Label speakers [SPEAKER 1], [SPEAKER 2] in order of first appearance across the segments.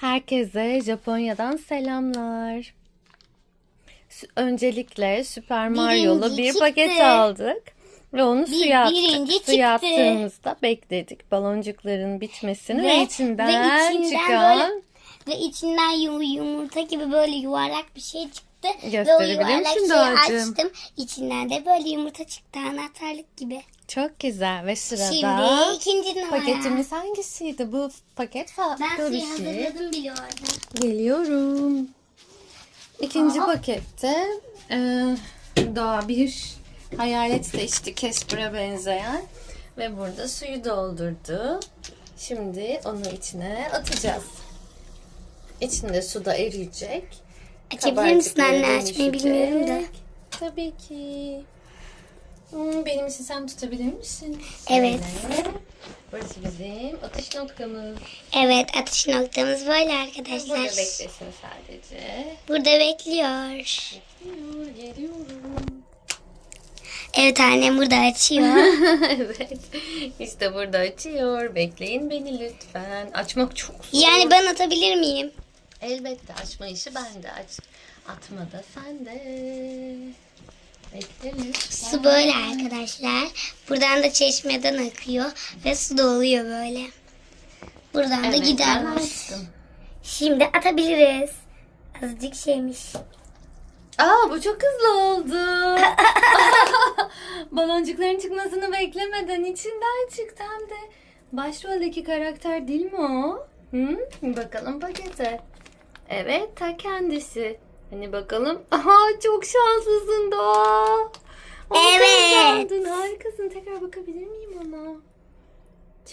[SPEAKER 1] Herkese Japonya'dan selamlar. Öncelikle Super Mario'lu bir paket
[SPEAKER 2] çıktı.
[SPEAKER 1] aldık. Ve onu
[SPEAKER 2] Bir-
[SPEAKER 1] suya attık.
[SPEAKER 2] birinci
[SPEAKER 1] Suya
[SPEAKER 2] çıktı.
[SPEAKER 1] attığımızda bekledik baloncukların bitmesini ve,
[SPEAKER 2] Ve-
[SPEAKER 1] içinden,
[SPEAKER 2] ve içinden
[SPEAKER 1] çıkan...
[SPEAKER 2] böyle- Ve içinden yu- yumurta gibi böyle yuvarlak bir şey çıktı. O
[SPEAKER 1] Gösterebilir misin Doğacığım?
[SPEAKER 2] açtım. İçinden de böyle yumurta çıktı anahtarlık gibi.
[SPEAKER 1] Çok güzel ve sırada
[SPEAKER 2] Şimdi ikinci numara.
[SPEAKER 1] paketimiz hangisiydi? Bu paket
[SPEAKER 2] Ben
[SPEAKER 1] farklı bir
[SPEAKER 2] suyu
[SPEAKER 1] şey.
[SPEAKER 2] hazırladım bile orada.
[SPEAKER 1] Geliyorum. İkinci pakette e, daha bir hayalet seçti Casper'a benzeyen ve burada suyu doldurdu. Şimdi onu içine atacağız. İçinde su da eriyecek.
[SPEAKER 2] Açabilir misin anne? Açmayı bilmiyorum da.
[SPEAKER 1] Tabii ki. Hmm, benim için sen tutabilir misin?
[SPEAKER 2] Evet.
[SPEAKER 1] Şöyle. Burası bizim atış noktamız.
[SPEAKER 2] Evet atış noktamız böyle
[SPEAKER 1] Burada
[SPEAKER 2] arkadaşlar.
[SPEAKER 1] beklesin sadece.
[SPEAKER 2] Burada bekliyor.
[SPEAKER 1] Geliyor, geliyorum.
[SPEAKER 2] Evet annem burada açıyor.
[SPEAKER 1] evet. İşte burada açıyor. Bekleyin beni lütfen. Açmak çok zor.
[SPEAKER 2] yani ben atabilir miyim?
[SPEAKER 1] Elbette açma işi bende. Aç. Atma da sende. Bekle lütfen.
[SPEAKER 2] Su böyle arkadaşlar. Buradan da çeşmeden akıyor ve su doluyor böyle. Buradan da
[SPEAKER 1] Evet,
[SPEAKER 2] gider var.
[SPEAKER 1] açtım.
[SPEAKER 2] Şimdi atabiliriz. Azıcık şeymiş.
[SPEAKER 1] Aa bu çok hızlı oldu. Baloncukların çıkmasını beklemeden içinden çıktı hem de. Başroldeki karakter değil mi o? Hı? Bakalım pakete. Evet ta kendisi. Hani bakalım. Aha çok şanslısın Doğa. Onu
[SPEAKER 2] Evet.
[SPEAKER 1] kazandın. Harikasın. Tekrar bakabilir miyim ona?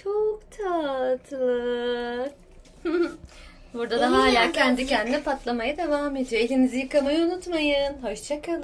[SPEAKER 1] Çok tatlı. Burada da hala kendi kendine patlamaya devam ediyor. Elinizi yıkamayı unutmayın. Hoşçakalın.